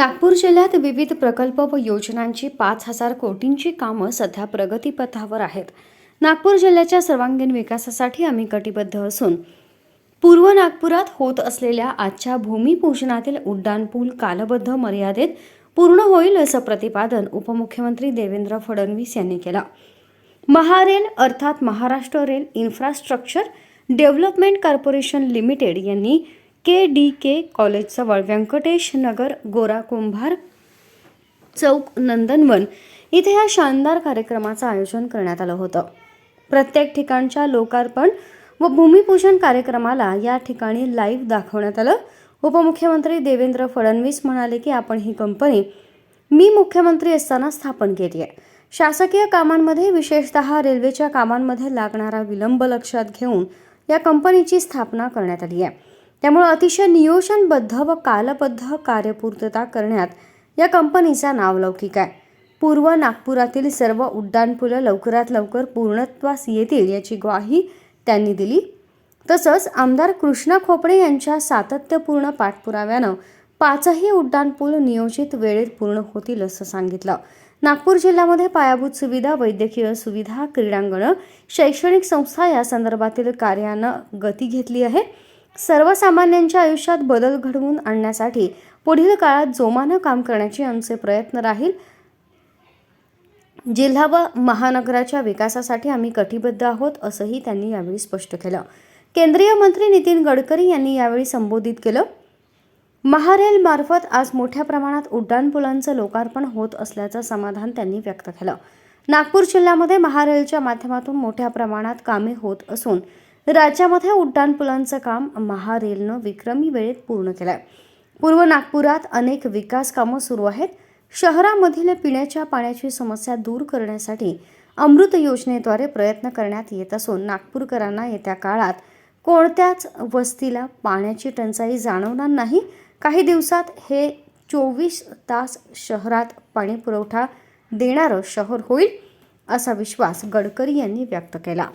नागपूर जिल्ह्यात विविध प्रकल्प व योजनांची पाच हजार कोटींची कामं सध्या प्रगतीपथावर आहेत. नागपूर जिल्ह्याच्या सर्वांगीण विकासासाठी आम्ही कटिबद्ध असून पूर्व नागपुरात होत असलेल्या आजच्या भूमिपूजनातील उड्डाणपूल कालबद्ध मर्यादेत पूर्ण होईल असं प्रतिपादन उपमुख्यमंत्री देवेंद्र फडणवीस यांनी केलं. महारेल अर्थात Maharashtra rail infrastructure development corporation limited यांनी के डी के कॉलेजजवळ व्यंकटेश नगर गोरा कुंभार चौक नंदनवन इथे या शानदार कार्यक्रमाचं आयोजन करण्यात आलं होतं. प्रत्येक ठिकाणच्या लोकार्पण व भूमिपूजन कार्यक्रमाला या ठिकाणी लाईव्ह दाखवण्यात आलं. उपमुख्यमंत्री देवेंद्र फडणवीस म्हणाले की आपण ही कंपनी मी मुख्यमंत्री असताना स्थापन केली आहे. शासकीय कामांमध्ये विशेषतः रेल्वेच्या कामांमध्ये लागणारा विलंब लक्षात घेऊन या कंपनीची स्थापना करण्यात आली आहे. त्यामुळे अतिशय नियोजनबद्ध व कालबद्ध कार्यपूर्तता करण्यात या कंपनीचा नावलौकिक आहे. पूर्व नागपुरातील सर्व उड्डाणपुलं लवकरात लवकर पूर्णत्वास येतील याची ग्वाही त्यांनी दिली. तसंच आमदार कृष्णा खोपडे यांच्या सातत्यपूर्ण पाठपुराव्यानं पाचही उड्डाणपूल नियोजित वेळेत पूर्ण होतील असं सांगितलं. नागपूर जिल्ह्यामध्ये पायाभूत सुविधा वैद्यकीय सुविधा क्रीडांगणं शैक्षणिक संस्था या संदर्भातील कार्यानं गती घेतली आहे. सर्वसामान्यांच्या आयुष्यात बदल घडवून आणण्यासाठी पुढील काळात जोमानं काम करण्याचे आमचे प्रयत्न राहील. जिल्हा व महानगराच्या विकासासाठी आम्ही कटिबद्ध आहोत असंही त्यांनी यावेळी स्पष्ट केलं. केंद्रीय मंत्री नितीन गडकरी यांनी यावेळी संबोधित केलं. महारेल मार्फत आज मोठ्या प्रमाणात उड्डाणपुलांचं लोकार्पण होत असल्याचं समाधान त्यांनी व्यक्त केलं. नागपूर जिल्ह्यामध्ये महारेलच्या माध्यमातून मोठ्या प्रमाणात कामे होत असून राज्यामध्ये उड्डाणपुलांचं काम महारेलनं विक्रमी वेळेत पूर्ण केलं आहे पूर्व नागपुरात अनेक विकास कामं सुरू आहेत. शहरामधील पिण्याच्या पाण्याची समस्या दूर करण्यासाठी अमृत योजनेद्वारे प्रयत्न करण्यात येत असून नागपूरकरांना येत्या काळात कोणत्याच वस्तीला पाण्याची टंचाई जाणवणार नाही. काही दिवसात हे चोवीस तास शहरात पाणी पुरवठा देणारं शहर होईल असा विश्वास गडकरी यांनी व्यक्त केला.